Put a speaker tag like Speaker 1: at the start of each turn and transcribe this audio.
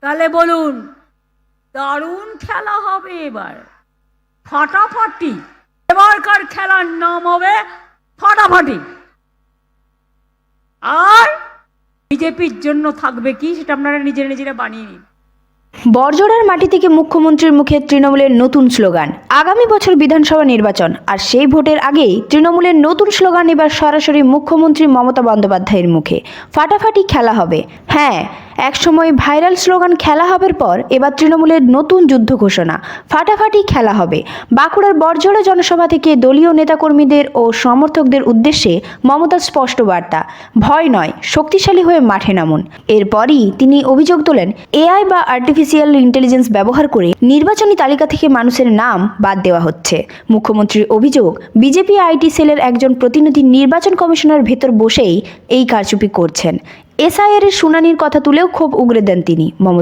Speaker 1: তাহলে বলুন, দারুণ খেলা হবে এবার। ফাটাফাটি। এবারকার খেলার নাম হবে ফাটাফাটি। আর বিজেপির জন্য থাকবে কি, সেটা আপনারা নিজেরা নিজেরা বানিয়ে নিন।
Speaker 2: বরজোড়ার মাটি থেকে মুখ্যমন্ত্রীর মুখে তৃণমূলের নতুন স্লোগান। আগামী বছর বিধানসভা নির্বাচন, আর সেই ভোটের আগেই তৃণমূলের নতুন স্লোগান এবার সরাসরি মুখ্যমন্ত্রী মমতা বন্দ্যোপাধ্যায়ের মুখে। ফাটাফাটি খেলা হবে। হ্যাঁ একসময় ভাইরাল স্লোগান খেলা হবের পর এবার তৃণমূলের নতুন যুদ্ধ ঘোষণা। ফাটাফাটি খেলা হবে। বাঁকুড়ার বরজোড়া জনসভা থেকে দলীয় নেতাকর্মীদের ও সমর্থকদের উদ্দেশ্যে মমতার স্পষ্ট বার্তা। ভয় নয়, শক্তিশালী হয়ে মাঠে নামুন। এরপরই তিনি অভিযোগ তোলেন, এআই বা আর্টিফিশিয়াল ইন্টেলিজেন্স ব্যবহার করে নির্বাচনী তালিকা থেকে মানুষের নাম বাদ দেওয়া হচ্ছে। মুখ্যমন্ত্রীর অভিযোগ, বিজেপি আইটি সেলের একজন প্রতিনিধি নির্বাচন কমিশনার ভেতর বসেই এই কারচুপি করছেন। এসআইআর এর শুনানির কথা তুলেও খুব উগরে দেন তিনি মমতা